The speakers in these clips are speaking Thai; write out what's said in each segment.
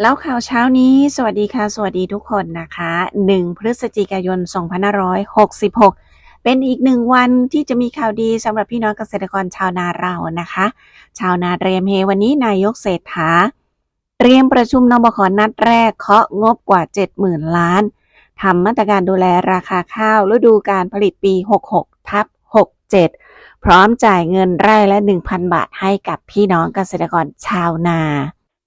แล้วข่าวเช้านี้ สวัสดีค่ะ สวัสดีทุกคนนะคะ 1 พฤศจิกายน 2566 เป็นอีกหนึ่งวันที่จะมีข่าวดีสำหรับพี่น้องเกษตรกรชาวนาเรานะคะ ชาวนาเตรียมเฮวันนี้นายกเศรษฐา เตรียมประชุมนบขนัดแรกเคาะงบกว่า 70,000 ล้านทำมาตรการดูแลราคาข้าวฤดูการผลิตปี 66 ทับ 67 พร้อมจ่ายเงินไร่ละ 1,000 บาทให้กับพี่น้องเกษตรกรชาวนา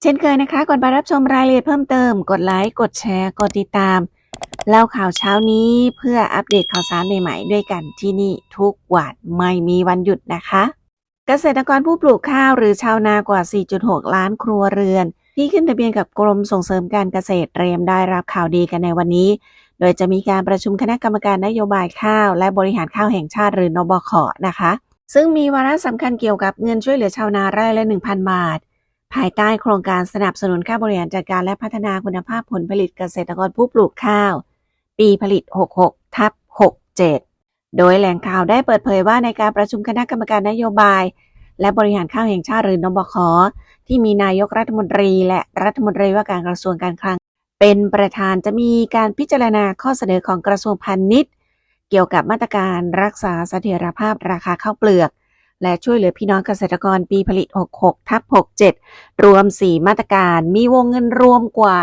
เช่นเคยนะคะก่อนไปรับชมรายละเอียดเพิ่มเติม กดไลค์กดแชร์กดติดตาม เล่าข่าวเช้านี้เพื่ออัปเดตข่าวสารใหม่ๆ ด้วยกันที่นี่ทุกวันไม่มีวันหยุดนะคะ เกษตรกรผู้ปลูกข้าวหรือชาวนากว่า 4.6 ล้านครัวเรือน ที่ขึ้นทะเบียนกับกรมส่งเสริมการเกษตรเตรียมได้รับข่าวดีกันในวันนี้ โดยจะมีการประชุมคณะกรรมการนโยบายข้าว และบริหารข้าวแห่งชาติหรือนบขนะคะ ซึ่งมีวาระสำคัญเกี่ยวกับเงินช่วยเหลือชาวนาไร่ละ 1,000 บาท ภายใต้โครงการสนับสนุนค่าบริหารจัดการและพัฒนาคุณภาพผลผลิตเกษตรกรผู้ปลูกข้าว ปีผลิต 66 ทับ 67 โดยแหล่งข่าวได้เปิดเผยว่าในการประชุมคณะกรรมการนโยบาย และบริหารข้าวแห่งชาติหรือนบขที่มีนายกรัฐมนตรีและรัฐมนตรีว่าการกระทรวงการคลัง เป็นประธานจะมีการพิจารณาข้อเสนอของกระทรวงพาณิชย์ เกี่ยวกับมาตรการรักษาเสถียรภาพราคาข้าวเปลือก และช่วยเหลือพี่น้องเกษตรกรปีผลิต 66 ทับ 67 รวม 4 มาตรการมีวงเงินรวมกว่า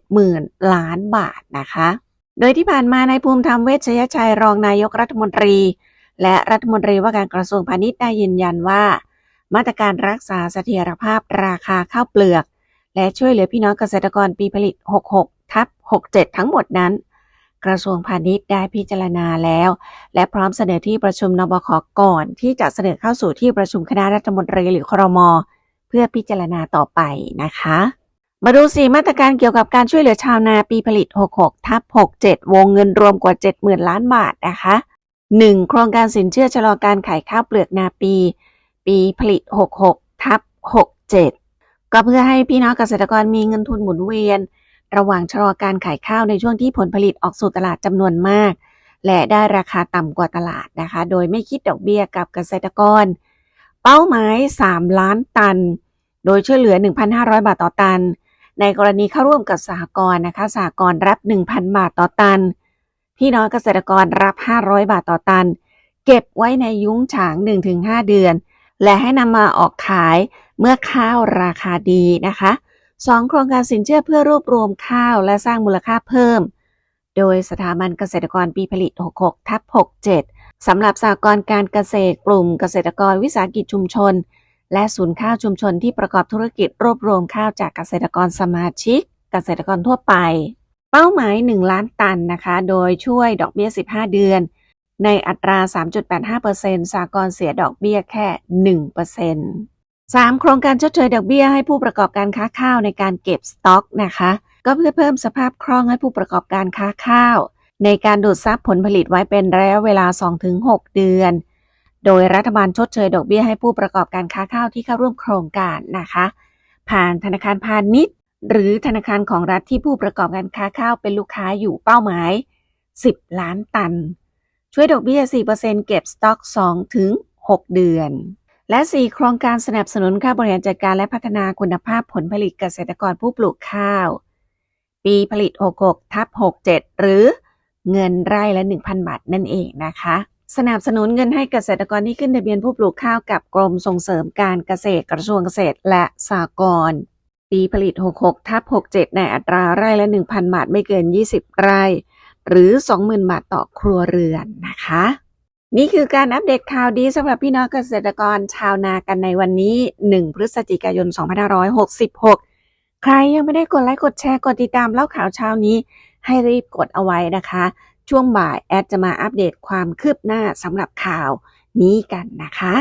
70,000 ล้านบาทนะคะ โดยที่ผ่านมานายภูมิธรรมเวชยชัยรองนายกรัฐมนตรี และรัฐมนตรีว่าการกระทรวงพาณิชย์ได้ยืนยันว่า มาตรการรักษาเสถียรภาพราคาข้าวเปลือก และช่วยเหลือพี่น้องเกษตรกรปีผลิต 66 ทับ 67 ทั้งหมดนั้น กระทรวงพาณิชย์ได้พิจารณาแล้ว และพร้อมเสนอที่ประชุมนบขก่อน ที่จะเสนอเข้าสู่ที่ประชุมคณะรัฐมนตรีหรือครม เพื่อพิจารณาต่อไปนะคะ มาดูสี่มาตรการเกี่ยวกับการช่วยเหลือชาวนาปีผลิต 66 ทับ 67 วงเงินรวมกว่า 70,000 ล้านบาทนะคะ 1. โครงการสินเชื่อชะลอการขายข้าวเปลือกนาปี ปีผลิต 66 ทับ 67 ก็เพื่อให้พี่น้องเกษตรกรมีเงินทุนหมุนเวียน ระหว่างชะลอการขายข้าวในช่วงที่ผลผลิตออกสู่ตลาดจำนวนมาก และได้ราคาต่ำกว่าตลาดนะคะ โดยไม่คิดดอกเบี้ยกับเกษตรกร เป้าหมาย 3 ล้านตัน โดยช่วยเหลือ 1,500 บาทต่อตัน ในกรณีเข้าร่วมกับสหกรณ์นะคะสหกรณ์รับ 1,000 บาทต่อตัน พี่น้องเกษตรกรรับ 500 บาทต่อตัน เก็บไว้ในยุ้งฉาง 1-5 เดือน และให้นำมาออกขายเมื่อข้าวราคาดีนะคะ 2. โครงการสินเชื่อเพื่อรวบรวมข้าวและสร้างมูลค่าเพิ่ม โดยสถาบันเกษตรกรปีผลิต 66 ทับ 67 สำหรับสหกรการเกษตรกลุ่มเกษตรกรวิสาหกิจชุมชน และศูนย์ข้าวชุมชนที่ประกอบธุรกิจรวบรวมข้าวจากเกษตรกรสมาชิก เกษตรกรทั่วไป เป้าหมาย 1 ล้านตันนะคะ โดยช่วยดอกเบี้ย 15 เดือน ในอัตรา 3.85%สากลเสียดอกเบี้ยแค่ 1% 3. โครงการชดเชยดอกเบี้ยให้ผู้ประกอบการค้าข้าวในการเก็บสต็อกนะคะ ก็เพื่อเพิ่มสภาพคล่องให้ผู้ประกอบการค้าข้าว ในการดูดซับผลผลิตไว้เป็นระยะเวลา 2-6 เดือน โดยรัฐบาลชดเชยดอกเบี้ยให้ผู้ประกอบการค้าข้าวที่เข้าร่วมโครงการนะคะ ผ่านธนาคารพาณิชย์ หรือธนาคารของรัฐที่ผู้ประกอบการค้าข้าวเป็นลูกค้าอยู่เป้าหมาย 10 ล้านตัน ช่วยดอกเบี้ย 4%เก็บสต็อก 2-6 เดือน และ 4 โครงการสนับสนุนค่าบริหารจัดการและพัฒนาคุณภาพผลผลิตเกษตรกรผู้ปลูกข้าว ปีผลิต 66 ทับ 67 หรือเงินไร่ละ 1,000 บาทนั่นเองนะคะ สนับสนุนเงินให้เกษตรกรที่ขึ้นทะเบียนผู้ปลูกข้าวกับกรมส่งเสริมการเกษตรกระทรวงเกษตรและสหกรณ์ปีผลิต 66 ทับ 67 ในอัตราไร่ละ 1,000 บาทไม่เกิน 20 ไร่ หรือ 20,000 บาทต่อครัวเรือนนะคะ นี่คือการอัปเดตข่าวดีสำหรับพี่น้องเกษตรกรชาวนากันในวันนี้ 1 พฤศจิกายน 2566 ใครยังไม่ได้กดไลค์กดแชร์กดติดตามเล่าข่าวเช้านี้ ให้รีบกดเอาไว้นะคะ ช่วงบ่ายแอดจะมาอัปเดตความคืบหน้าสำหรับข่าวนี้กันนะคะ